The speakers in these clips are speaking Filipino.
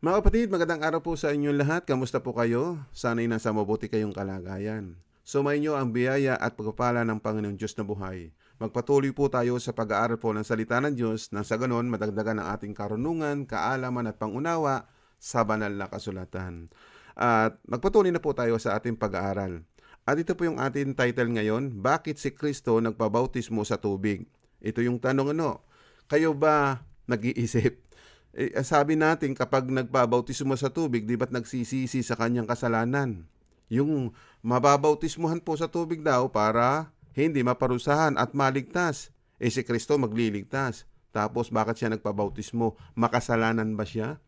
Mga kapatid, magandang araw po sa inyong lahat. Kamusta po kayo? Sana'y nasa mabuti kayong kalagayan. Sumayin niyo ang biyaya at pagpapala ng Panginoong Diyos na buhay. Magpatuloy po tayo sa pag-aaral po ng salita ng Diyos nang sa ganon madagdagan ang ating karunungan, kaalaman at pangunawa sa banal na kasulatan. At magpatuloy na po tayo sa ating pag-aaral. At ito po yung ating title ngayon, Bakit si Kristo nagpabautismo sa tubig? Ito yung tanong ano, kayo ba nag-iisip? Eh, sabi natin kapag nagpabautismo sa tubig, di ba't nagsisisi sa kanyang kasalanan? Yung mababautismuhan po sa tubig daw para hindi maparusahan at maligtas. Eh si Kristo magliligtas. Tapos bakit siya nagpabautismo? Makasalanan ba siya?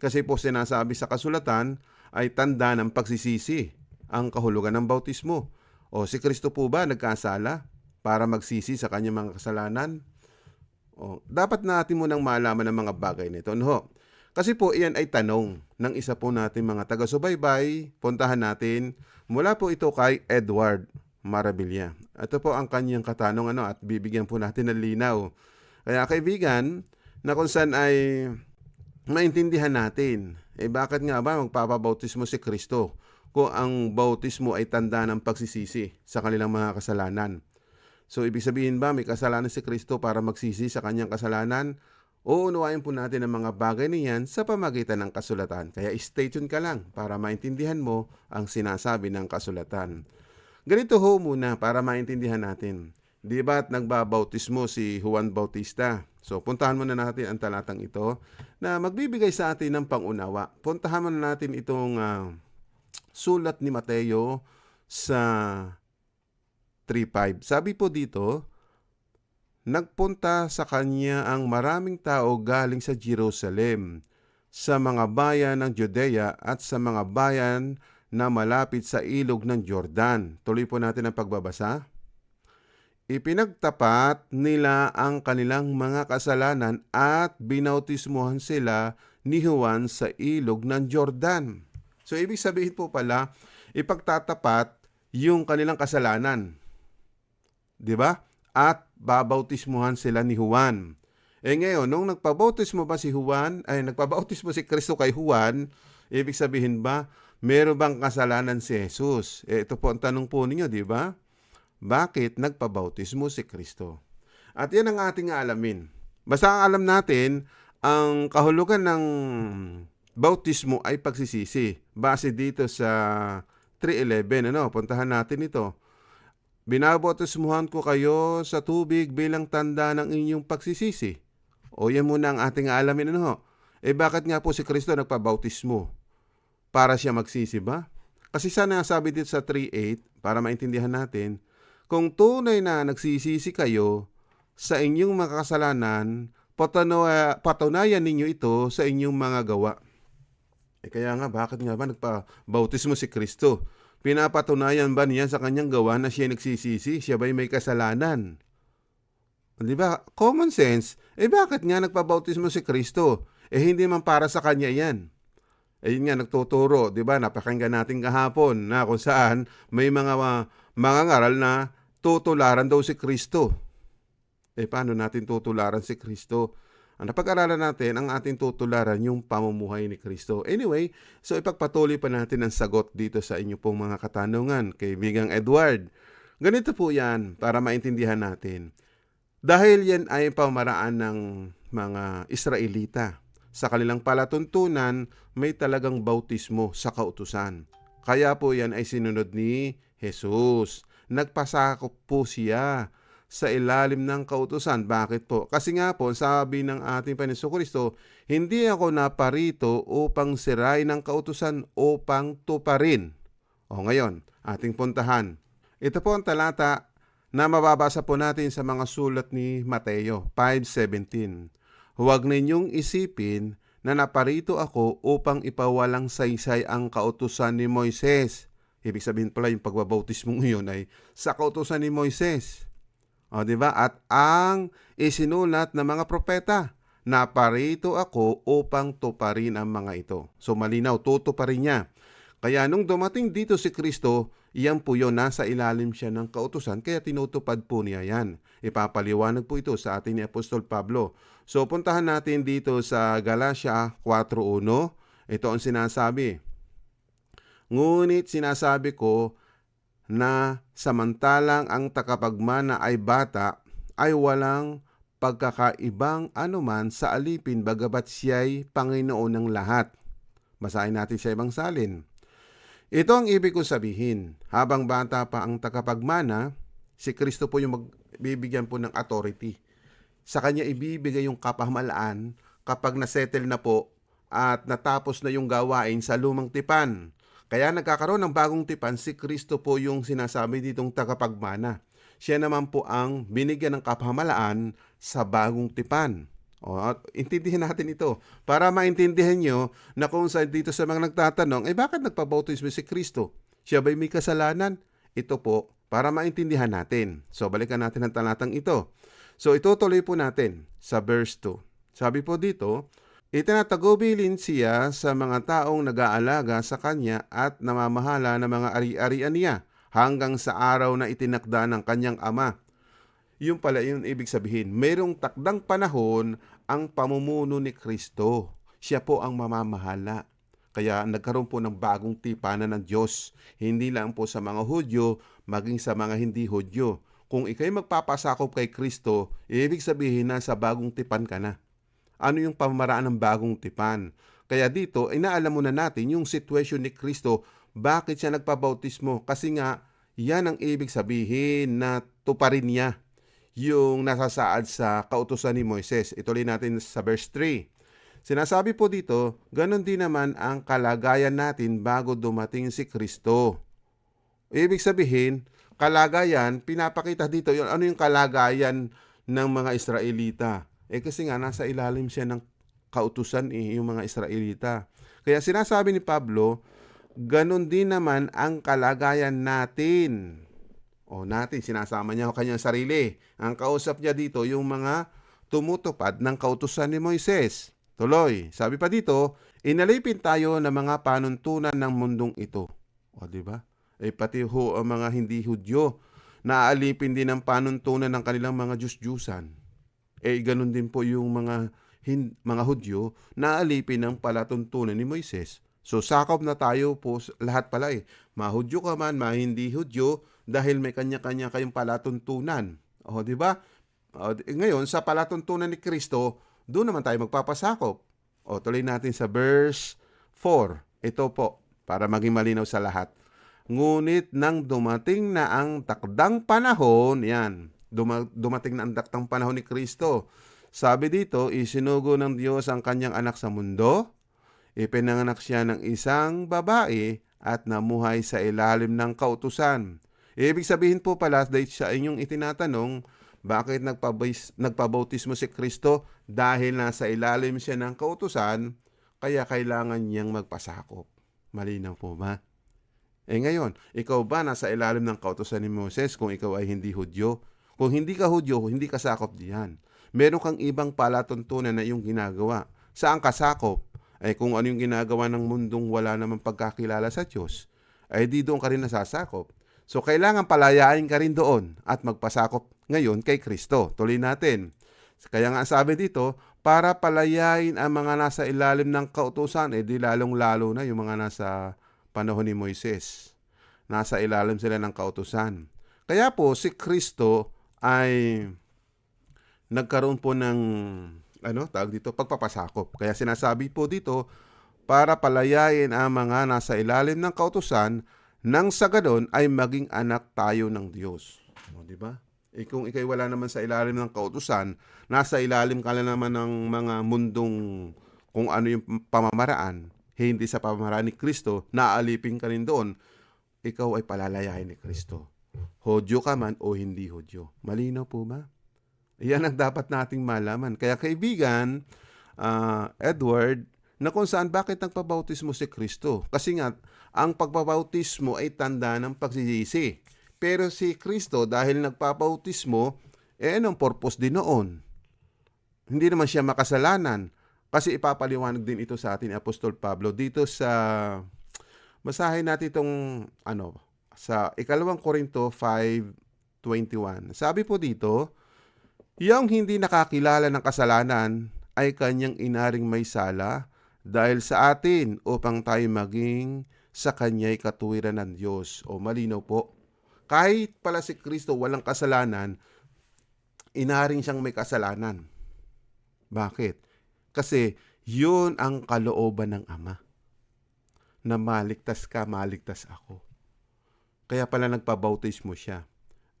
Kasi po sinasabi sa kasulatan ay tanda ng pagsisisi ang kahulugan ng bautismo. O si Kristo po ba nagkasala para magsisi sa kanyang mga kasalanan? O, dapat natin munang malaman ang mga bagay nito. No? Kasi po iyan ay tanong ng isa po natin mga taga-subaybay. Puntahan natin. Mula po ito kay Edward Marabilia. Ito po ang kanyang katanong ano, at bibigyan po natin ng linaw. Kaya kaibigan, na kung saan ay maintindihan natin, eh bakit nga ba magpapabautismo si Kristo kung ang bautismo ay tanda ng pagsisisi sa kanilang mga kasalanan? So, ibig sabihin ba may kasalanan si Kristo para magsisi sa kanyang kasalanan? Uunawain po natin ang mga bagay niyan sa pamagitan ng kasulatan. Kaya stay tuned ka lang para maintindihan mo ang sinasabi ng kasulatan. Ganito ho muna para maintindihan natin. Di ba at nagbabautismo si Juan Bautista? So, puntahan muna natin ang talatang ito na magbibigay sa atin ng pangunawa. Puntahan muna natin itong uh, sulat ni Mateo sa 3.5. Sabi po dito, Nagpunta sa kanya ang maraming tao galing sa Jerusalem, sa mga bayan ng Judea at sa mga bayan na malapit sa ilog ng Jordan. Tuloy po natin ang pagbabasa. Ipinagtapat nila ang kanilang mga kasalanan at binautismuhan sila ni Juan sa ilog ng Jordan. So ibig sabihin po pala, ipagtatapat yung kanilang kasalanan 'di ba? At babautismuhan sila ni Juan. Eh ngayon, nung nagpabautismo ba si Juan, ay nagpabautismo si Kristo kay Juan, ibig sabihin ba, meron bang kasalanan si Jesus? Eh, ito po ang tanong po ninyo, di ba? Bakit nagpabautismo si Kristo? At yan ang ating alamin. Basta ang alam natin, ang kahulugan ng bautismo ay pagsisisi. Base dito sa 3.11, ano, puntahan natin ito. Binabautismuhan ko kayo sa tubig bilang tanda ng inyong pagsisisi. O yan muna ang ating alamin ano. Eh bakit nga po si Kristo nagpabautismo? Para siya magsisi ba? Kasi sana sabi dito sa 3.8, para maintindihan natin, kung tunay na nagsisisi kayo sa inyong mga kasalanan, patunayan ninyo ito sa inyong mga gawa. Eh kaya nga, bakit nga ba nagpabautismo si Kristo? Pinapatunayan ba niya sa kanyang gawa na siya nagsisisi? Siya ba'y may kasalanan? Di ba? Common sense. Eh bakit nga nagpabautismo si Kristo? Eh hindi man para sa kanya yan. Eh yun nga nagtuturo, di ba? Napakinggan natin kahapon na kung saan may mga mga ngaral na tutularan daw si Kristo. Eh paano natin tutularan si Kristo? Ang napag-aralan natin, ang ating tutularan yung pamumuhay ni Kristo. Anyway, so ipagpatuloy pa natin ang sagot dito sa inyo pong mga katanungan kay Bigang Edward. Ganito po yan para maintindihan natin. Dahil yan ay pamaraan ng mga Israelita. Sa kanilang palatuntunan, may talagang bautismo sa kautusan. Kaya po yan ay sinunod ni Jesus. Nagpasakop po siya sa ilalim ng kautusan. Bakit po? Kasi nga po, sabi ng ating Panginoon Kristo, hindi ako naparito upang sirain ng kautusan upang tuparin. O ngayon, ating puntahan. Ito po ang talata na mababasa po natin sa mga sulat ni Mateo 5.17. Huwag ninyong isipin na naparito ako upang ipawalang saysay ang kautusan ni Moises. Ibig sabihin pala yung pagbabautismo ngayon ay sa kautusan ni Moises. O, di ba? At ang isinulat ng mga propeta, naparito ako upang tuparin ang mga ito. So malinaw, tutuparin niya. Kaya nung dumating dito si Kristo, iyan po yun, nasa ilalim siya ng kautusan, kaya tinutupad po niya yan. Ipapaliwanag po ito sa atin ni Apostol Pablo. So puntahan natin dito sa Galatia 4.1 Ito ang sinasabi. Ngunit sinasabi ko na samantalang ang takapagmana ay bata, ay walang pagkakaibang anuman sa alipin bagabat siya'y Panginoon ng lahat. Basahin natin sa ibang salin. Ito ang ibig kong sabihin. Habang bata pa ang takapagmana, si Kristo po yung magbibigyan po ng authority. Sa kanya ibibigay yung kapahamalaan kapag nasettle na po at natapos na yung gawain sa lumang tipan. Kaya nagkakaroon ng bagong tipan, si Kristo po yung sinasabi ditong tagapagmana. Siya naman po ang binigyan ng kapahamalaan sa bagong tipan. O, intindihin natin ito para maintindihan nyo na kung saan dito sa mga nagtatanong, eh bakit nagpabautismo si Kristo? Siya ba'y may kasalanan? Ito po, para maintindihan natin. So, balikan natin ang talatang ito. So, itutuloy po natin sa verse 2. Sabi po dito, Itinatagubilin siya sa mga taong nag-aalaga sa kanya at namamahala ng mga ari-arian niya hanggang sa araw na itinakda ng kanyang ama. Yung pala yung ibig sabihin, mayroong takdang panahon ang pamumuno ni Kristo. Siya po ang mamamahala. Kaya nagkaroon po ng bagong tipanan ng Diyos. Hindi lang po sa mga Hudyo, maging sa mga hindi Hudyo. Kung ikay magpapasakop kay Kristo, ibig sabihin na sa bagong tipan ka na ano yung pamamaraan ng bagong tipan. Kaya dito, inaalam muna natin yung situation ni Kristo, bakit siya nagpabautismo. Kasi nga, yan ang ibig sabihin na tuparin niya yung nasasaad sa kautusan ni Moises. Ituloy natin sa verse 3. Sinasabi po dito, ganun din naman ang kalagayan natin bago dumating si Kristo. Ibig sabihin, kalagayan, pinapakita dito, yun, ano yung kalagayan ng mga Israelita eh kasi nga nasa ilalim siya ng kautusan eh, yung mga Israelita. Kaya sinasabi ni Pablo, ganun din naman ang kalagayan natin. O natin, sinasama niya ang kanyang sarili. Ang kausap niya dito, yung mga tumutupad ng kautusan ni Moises. Tuloy, sabi pa dito, inalipin tayo ng mga panuntunan ng mundong ito. O di ba? Eh pati ho ang mga hindi Hudyo, naaalipin din ang panuntunan ng kanilang mga Diyos-Diyusan eh ganun din po yung mga hin, mga Hudyo na alipin ng palatuntunan ni Moises. So sakop na tayo po lahat pala eh. Mahudyo ka man, mahindi Hudyo dahil may kanya-kanya kayong palatuntunan. O di ba? Ngayon sa palatuntunan ni Kristo, doon naman tayo magpapasakop. O tuloy natin sa verse 4. Ito po para maging malinaw sa lahat. Ngunit nang dumating na ang takdang panahon, yan, Duma- dumating na ang daktang panahon ni Kristo. Sabi dito, isinugo ng Diyos ang kanyang anak sa mundo, ipinanganak siya ng isang babae at namuhay sa ilalim ng kautusan. Ibig sabihin po pala, dahil sa inyong itinatanong, bakit nagpabais, nagpabautismo si Kristo? Dahil nasa ilalim siya ng kautusan, kaya kailangan niyang magpasakop. Malinaw po ba? Eh ngayon, ikaw ba nasa ilalim ng kautusan ni Moses kung ikaw ay hindi Hudyo? Kung hindi ka Hudyo, hindi ka sakop diyan. Meron kang ibang palatuntunan na yung ginagawa. Saan ka sakop? Ay kung ano yung ginagawa ng mundong wala namang pagkakilala sa Diyos, ay di doon ka rin nasasakop. So kailangan palayain ka rin doon at magpasakop ngayon kay Kristo. Tuloy natin. Kaya nga sabi dito, para palayain ang mga nasa ilalim ng kautusan, eh di lalong-lalo na yung mga nasa panahon ni Moises. Nasa ilalim sila ng kautusan. Kaya po si Kristo ay nagkaroon po ng ano, tawag dito, pagpapasakop. Kaya sinasabi po dito, para palayain ang mga nasa ilalim ng kautusan, nang sa gadon ay maging anak tayo ng Diyos. O, di ba? Eh kung ikay wala naman sa ilalim ng kautusan, nasa ilalim ka lang naman ng mga mundong kung ano yung pamamaraan, hindi sa pamamaraan ni Kristo, naaalipin ka rin doon, ikaw ay palalayain ni Kristo. Hodyo ka man o hindi hodyo. Malinaw po ba? Yan ang dapat nating malaman. Kaya kaibigan, uh, Edward, na kung saan bakit nagpabautismo si Kristo? Kasi nga, ang pagbabautismo ay tanda ng pagsisisi. Pero si Kristo, dahil nagpabautismo, eh anong purpose din noon? Hindi naman siya makasalanan. Kasi ipapaliwanag din ito sa atin ni Apostol Pablo dito sa basahin natin itong ano sa ikalawang Korinto 5.21. Sabi po dito, yung hindi nakakilala ng kasalanan ay kanyang inaring may sala dahil sa atin upang tayo maging sa kanya'y katuwiran ng Diyos. O malinaw po. Kahit pala si Kristo walang kasalanan, inaring siyang may kasalanan. Bakit? Kasi yun ang kalooban ng Ama. Na maligtas ka, maligtas ako. Kaya pala nagpabautismo siya.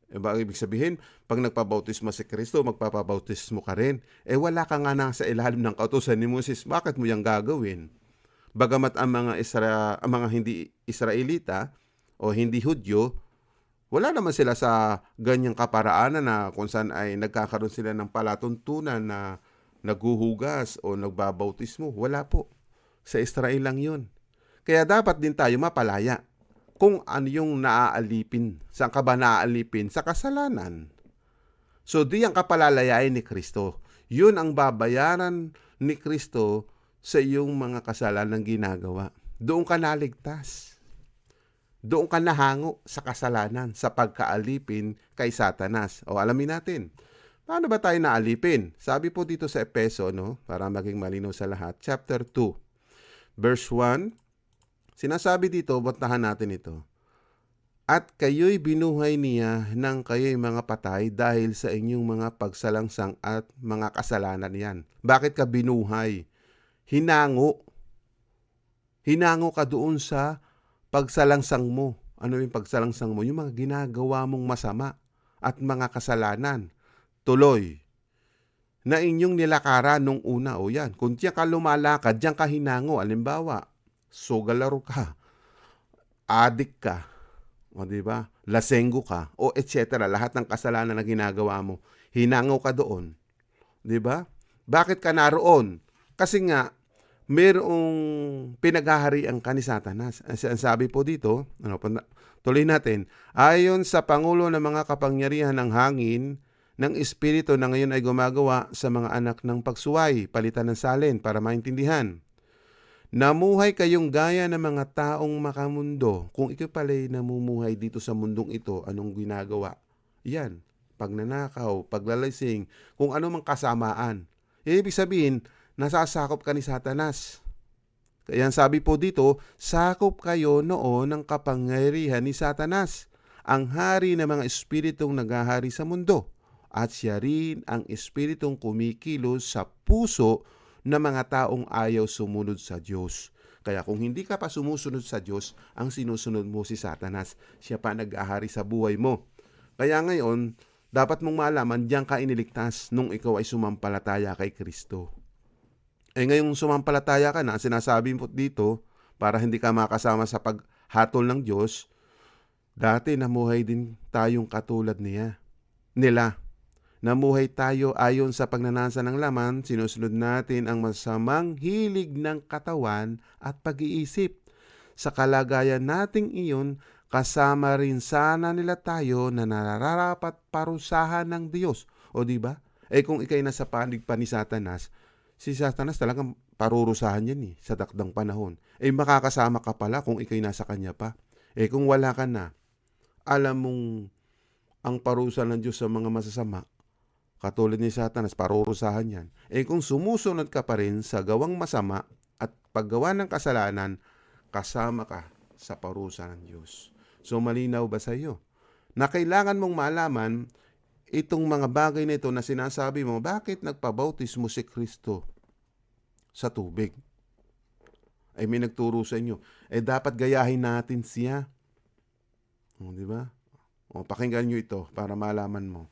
E ba ibig sabihin, pag nagpabautismo si Kristo, magpapabautismo ka rin. Eh wala ka nga nasa ilalim ng kautusan ni Moses, bakit mo yung gagawin? Bagamat ang mga Isra, ang mga hindi Israelita o hindi Hudyo, wala naman sila sa ganyang kaparaanan na kung saan ay nagkakaroon sila ng palatuntunan na naguhugas o nagbabautismo. Wala po. Sa Israel lang yun. Kaya dapat din tayo mapalaya kung ano yung naaalipin. Saan ka ba naaalipin? Sa kasalanan. So di ang kapalalayain ni Kristo. Yun ang babayaran ni Kristo sa iyong mga kasalanan ginagawa. Doon ka naligtas. Doon ka nahango sa kasalanan, sa pagkaalipin kay Satanas. O alamin natin, paano ba tayo naalipin? Sabi po dito sa Epeso, no, para maging malinaw sa lahat, chapter 2, verse 1, sinasabi dito, bantahan natin ito. At kayo'y binuhay niya nang kayo'y mga patay dahil sa inyong mga pagsalangsang at mga kasalanan yan. Bakit ka binuhay? Hinango. Hinango ka doon sa pagsalangsang mo. Ano yung pagsalangsang mo? Yung mga ginagawa mong masama at mga kasalanan. Tuloy. Na inyong nilakaran nung una. O yan, kung diyan ka lumalakad, diyan ka hinango. Alimbawa, sugalaro ka, adik ka, o di ba? Lasenggo ka, o etc. Lahat ng kasalanan na ginagawa mo, hinango ka doon. Di ba? Bakit ka naroon? Kasi nga, mayroong pinaghaharian ka ni Satanas. Ang sabi po dito, ano, tuloy natin, ayon sa Pangulo ng mga kapangyarihan ng hangin, ng Espiritu na ngayon ay gumagawa sa mga anak ng pagsuway, palitan ng salin para maintindihan. Namuhay kayong gaya ng mga taong makamundo. Kung ikaw pala'y namumuhay dito sa mundong ito, anong ginagawa? Yan, pagnanakaw, paglalasing, kung ano mang kasamaan. Ibig sabihin, nasasakop ka ni Satanas. Kaya sabi po dito, sakop kayo noon ng kapangyarihan ni Satanas, ang hari ng mga espiritong naghahari sa mundo. At siya rin ang espiritong kumikilos sa puso ng mga taong ayaw sumunod sa Diyos. Kaya kung hindi ka pa sumusunod sa Diyos, ang sinusunod mo si Satanas. Siya pa nag-ahari sa buhay mo. Kaya ngayon, dapat mong malaman, diyan ka iniligtas nung ikaw ay sumampalataya kay Kristo. Eh ngayong sumampalataya ka na, sinasabi mo dito, para hindi ka makasama sa paghatol ng Diyos, dati namuhay din tayong katulad niya. Nila. Namuhay tayo ayon sa pagnanasa ng laman, sinusunod natin ang masamang hilig ng katawan at pag-iisip. Sa kalagayan nating iyon, kasama rin sana nila tayo na nararapat parusahan ng Diyos. O di ba? Eh kung ikay nasa panig pa ni Satanas, si Satanas talagang parurusahan yan eh, sa takdang panahon. Eh makakasama ka pala kung ikay nasa kanya pa. Eh kung wala ka na, alam mong ang parusa ng Diyos sa mga masasama, Katulad ni Satanas, parurusahan yan. Eh kung sumusunod ka pa rin sa gawang masama at paggawa ng kasalanan, kasama ka sa parusa ng Diyos. So malinaw ba sa iyo? Na kailangan mong malaman itong mga bagay na ito na sinasabi mo, bakit nagpabautismo si Kristo sa tubig? Ay may nagturo sa inyo. Eh dapat gayahin natin siya. O, di ba? O, pakinggan nyo ito para malaman mo.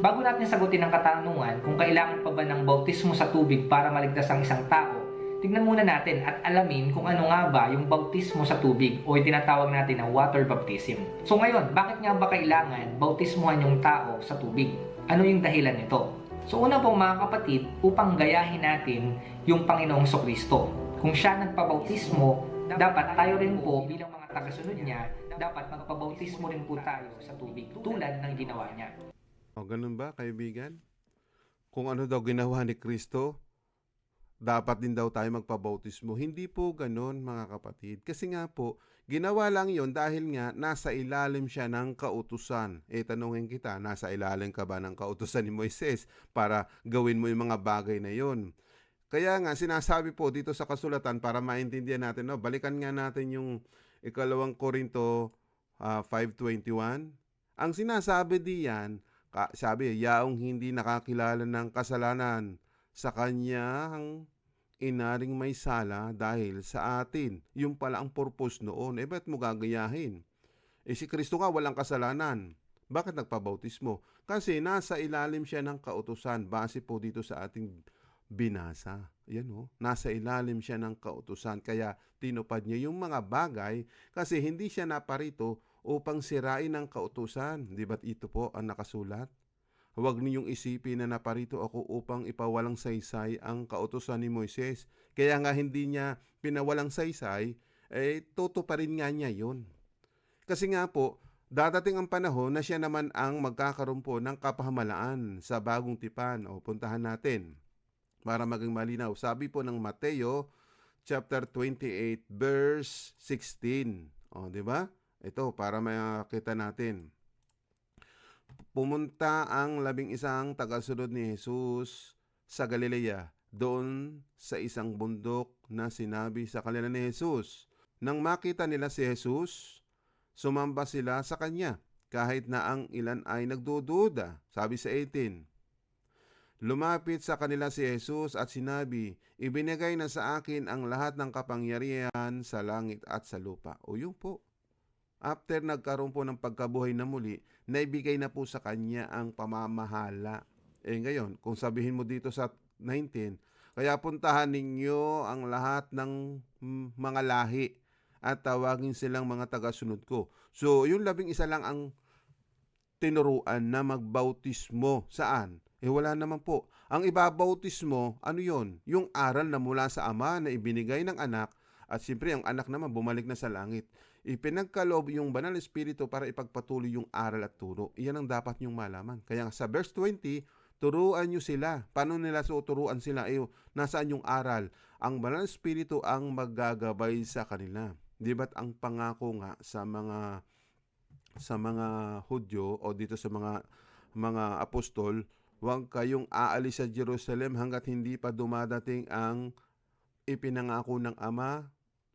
Bago natin sagutin ang katanungan kung kailangan pa ba ng bautismo sa tubig para maligtas ang isang tao, tignan muna natin at alamin kung ano nga ba yung bautismo sa tubig o tinatawag natin na water baptism. So ngayon, bakit nga ba kailangan bautismuhan yung tao sa tubig? Ano yung dahilan nito? So una po mga kapatid, upang gayahin natin yung Panginoong Kristo. Kung siya nagpabautismo, dapat tayo rin po bilang mga tagasunod niya, dapat magpabautismo rin po tayo sa tubig tulad ng ginawa niya. O ganun ba, kaibigan? Kung ano daw ginawa ni Kristo, dapat din daw tayo magpabautismo. Hindi po ganun, mga kapatid. Kasi nga po, ginawa lang yon dahil nga nasa ilalim siya ng kautusan. E tanungin kita, nasa ilalim ka ba ng kautusan ni Moises para gawin mo yung mga bagay na yon? Kaya nga, sinasabi po dito sa kasulatan para maintindihan natin, no, balikan nga natin yung ikalawang Korinto ah, 5.21. Ang sinasabi diyan, ka, sabi, yaong hindi nakakilala ng kasalanan sa kanyang inaring may sala dahil sa atin. Yung pala ang purpose noon. Eh, ba't mo gagayahin? Eh, si Kristo nga walang kasalanan. Bakit nagpabautismo? Kasi nasa ilalim siya ng kautusan base po dito sa ating binasa. Yan o. Nasa ilalim siya ng kautusan. Kaya tinupad niya yung mga bagay kasi hindi siya naparito upang sirain ang kautusan. Di ba't ito po ang nakasulat? Huwag ninyong isipin na naparito ako upang ipawalang saysay ang kautusan ni Moises. Kaya nga hindi niya pinawalang saysay, eh toto pa rin nga niya yun. Kasi nga po, dadating ang panahon na siya naman ang magkakaroon po ng kapahamalaan sa bagong tipan. O puntahan natin para maging malinaw. Sabi po ng Mateo chapter 28 verse 16. O, di ba? Ito para makita natin. Pumunta ang labing isang tagasunod ni Jesus sa Galilea, doon sa isang bundok na sinabi sa kanila ni Jesus. Nang makita nila si Jesus, sumamba sila sa kanya, kahit na ang ilan ay nagdududa. Sabi sa 18, Lumapit sa kanila si Jesus at sinabi, Ibinigay na sa akin ang lahat ng kapangyarihan sa langit at sa lupa. O yun po. After nagkaroon po ng pagkabuhay na muli, naibigay na po sa kanya ang pamamahala. Eh ngayon, kung sabihin mo dito sa 19, kaya puntahan ninyo ang lahat ng mga lahi at tawagin silang mga tagasunod ko. So, yung labing isa lang ang tinuruan na magbautismo. Saan? Eh wala naman po. Ang ibabautismo, ano yon? Yung aral na mula sa ama na ibinigay ng anak at siyempre ang anak naman bumalik na sa langit. Ipinagkaloob yung banal na espiritu para ipagpatuloy yung aral at turo. Iyan ang dapat nyong malaman. Kaya sa verse 20, turuan nyo sila. Paano nila tuturuan sila? Eh, nasaan yung aral? Ang banal na espiritu ang maggagabay sa kanila. Di ba't ang pangako nga sa mga sa mga Hudyo o dito sa mga mga apostol, huwag kayong aalis sa Jerusalem hanggat hindi pa dumadating ang ipinangako ng Ama.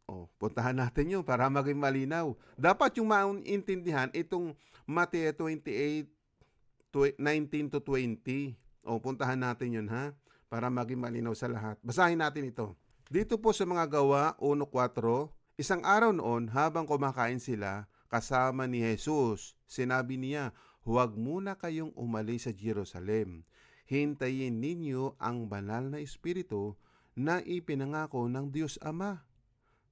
O, puntahan natin yun para maging malinaw. Dapat yung maintindihan itong Mateo 28, tw- 19 to 20. O, puntahan natin yun ha, para maging malinaw sa lahat. Basahin natin ito. Dito po sa mga gawa 1.4, isang araw noon habang kumakain sila, kasama ni Jesus. Sinabi niya, huwag muna kayong umalis sa Jerusalem. Hintayin ninyo ang banal na Espiritu na ipinangako ng Diyos Ama.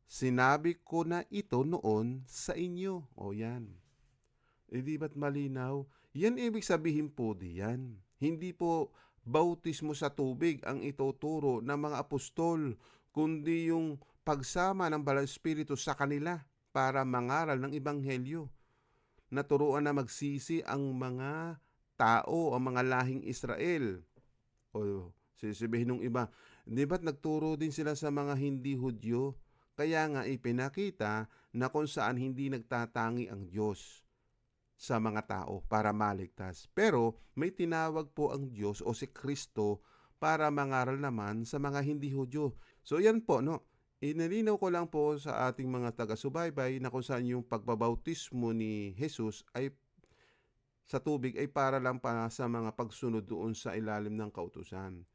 Sinabi ko na ito noon sa inyo. O yan. E di ba't malinaw? Yan ibig sabihin po diyan. Hindi po bautismo sa tubig ang ituturo ng mga apostol, kundi yung pagsama ng Banal Espiritu sa kanila para mangaral ng Ebanghelyo. Naturuan na magsisi ang mga tao, ang mga lahing Israel. O sisibihin ng iba, di ba't nagturo din sila sa mga hindi Hudyo? Kaya nga ipinakita na kung saan hindi nagtatangi ang Diyos sa mga tao para maligtas. Pero may tinawag po ang Diyos o si Kristo para mangaral naman sa mga hindi Hudyo. So yan po, no? Inilinaw ko lang po sa ating mga taga-subaybay na kung saan yung pagbabautismo ni Jesus ay sa tubig ay para lang pa sa mga pagsunod doon sa ilalim ng kautusan.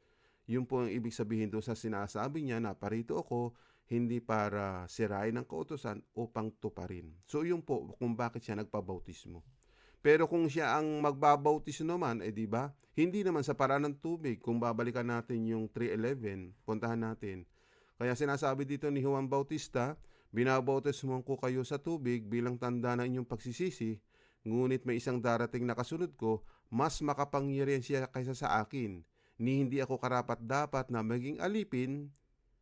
Yun po ang ibig sabihin doon sa sinasabi niya na parito ako hindi para sirain ang kautusan upang tuparin. So yun po kung bakit siya nagpabautismo. Pero kung siya ang magbabautismo naman, eh di ba? Hindi naman sa paraan ng tubig. Kung babalikan natin yung 3.11, puntahan natin. Kaya sinasabi dito ni Juan Bautista, binabautismo ko kayo sa tubig bilang tanda ng inyong pagsisisi, ngunit may isang darating na kasunod ko, mas makapangyarihan siya kaysa sa akin, ni hindi ako karapat dapat na maging alipin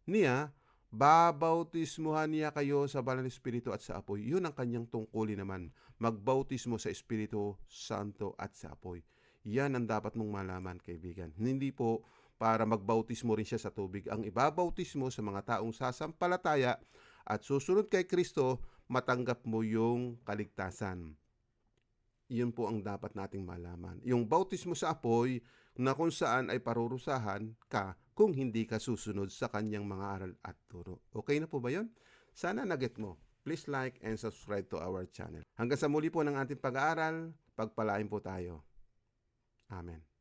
niya, babautismuhan niya kayo sa banal na espiritu at sa apoy. Yun ang kanyang tungkulin naman, magbautismo sa espiritu, santo at sa apoy. Yan ang dapat mong malaman, kaibigan. Hindi po para magbautismo rin siya sa tubig. Ang ibabautismo sa mga taong sasampalataya at susunod kay Kristo, matanggap mo yung kaligtasan. Yun po ang dapat nating malaman. Yung bautismo sa apoy, na kung saan ay parurusahan ka kung hindi ka susunod sa kanyang mga aral at turo. Okay na po ba yon? Sana naget mo. Please like and subscribe to our channel. Hanggang sa muli po ng ating pag-aaral, pagpalain po tayo. Amen.